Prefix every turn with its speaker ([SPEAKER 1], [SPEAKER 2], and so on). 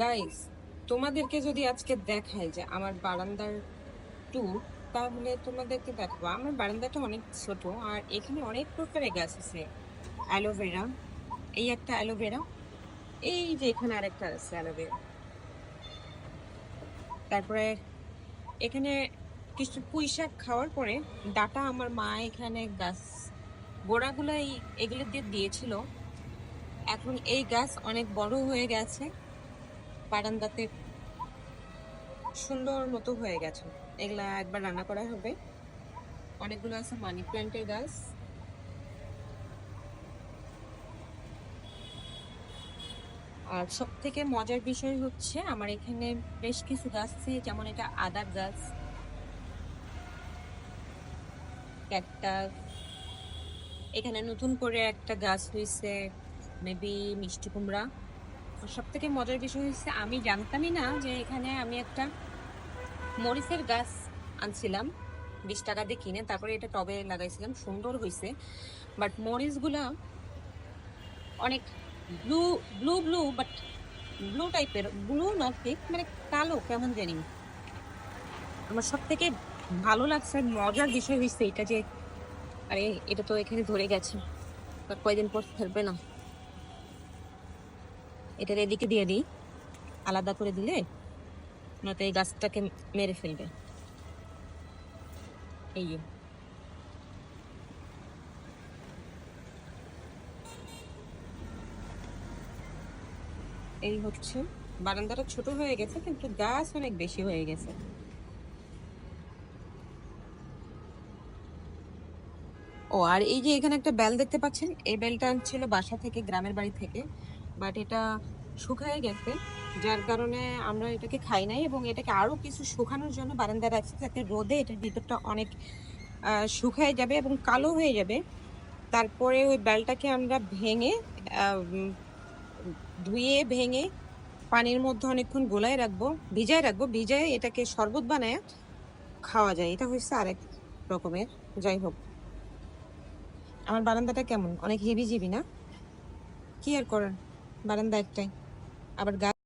[SPEAKER 1] Guys তোমাদেরকে যদি আজকে দেখায় যে আমার বারান্দার ট্যুর তাহলে তোমাদেরকে দেখব। আমার বারান্দাটা অনেক ছোট আর এখানে অনেক প্রকারের গাছ আছে। অ্যালোভেরা এই একটা অ্যালোভেরা এই যে এখানে আরেকটা আছে অ্যালোভেরা তারপরে এখানে কিছু পুঁই শাক খাওয়ার পরে ডাটা আমার মা এখানে গাছ গোড়াগুলো এই এগুলো দিয়ে দিয়েছিল। এখন এই গাছ অনেক বড় হয়ে গেছে। বারান্দাতে সুন্দর মতো হয়ে গেছে। এগুলা একবার রান্না করা হবে। অনেকগুলো আছে মানি প্ল্যান্টের গাছ। আর সব থেকে মজার বিষয় হচ্ছে আমার এখানে বেশ কিছু গাছ আছে, যেমন এটা আদার গাছ, ক্যাকটাস। এখানে নতুন করে একটা গাছ হয়েছে মেবি মিষ্টি কুমড়া। সব থেকে মজার বিষয় হচ্ছে আমি জানতামই না যে এখানে আমি একটা মরিচের গাছ আনছিলাম, বিশ টাকা দিয়ে কিনে, তারপরে এটা টবে লাগাইছিলাম, সুন্দর হয়েছে বাট মরিচগুলা অনেক blue blue blue but blue টাইপের ব্লু নট ঠিক মানে কালো, কেমন জানি। আমার সব থেকে ভালো লাগছে, মজার বিষয় হয়েছে এটা যে, আরে, এটা তো এখানে ধরে গেছে। আর কয়দিন পর ফেলবে না। এটার এদিকে দিয়ে দিই। আলাদা করে দিলে নয়তো এই গাছটাকে মেরে ফেলবে। এই এই হচ্ছে। বারান্দাটা ছোট হয়ে গেছে, কিন্তু গাছ অনেক বেশি হয়ে গেছে। ও, আর এই যে এখানে একটা বেল দেখতে পাচ্ছেন, এই বেলটা ছিল বাসা থেকে, গ্রামের বাড়ি থেকে। বাট এটা শুকায় গেছে, যার কারণে আমরা এটাকে খাই নাই এবং এটাকে আরও কিছু শুকানোর জন্য বারান্দায় রাখছি যাতে রোদে এটার ভিতরটা অনেক শুকায় যাবে এবং কালো হয়ে যাবে। তারপরে ওই বেলটাকে আমরা ভেঙে ধুয়ে ভেঙে পানির মধ্যে অনেকক্ষণ গোলায় রাখব, ভিজায় রাখব, ভিজায় এটাকে শরবত বানায় খাওয়া যায়। এটা হচ্ছে আরেক রকমের, যাই হোক। আমার বারান্দাটা কেমন? অনেক হেভি জিবি না? কি আর করার? বারান্দা একটাই। আবার গাছ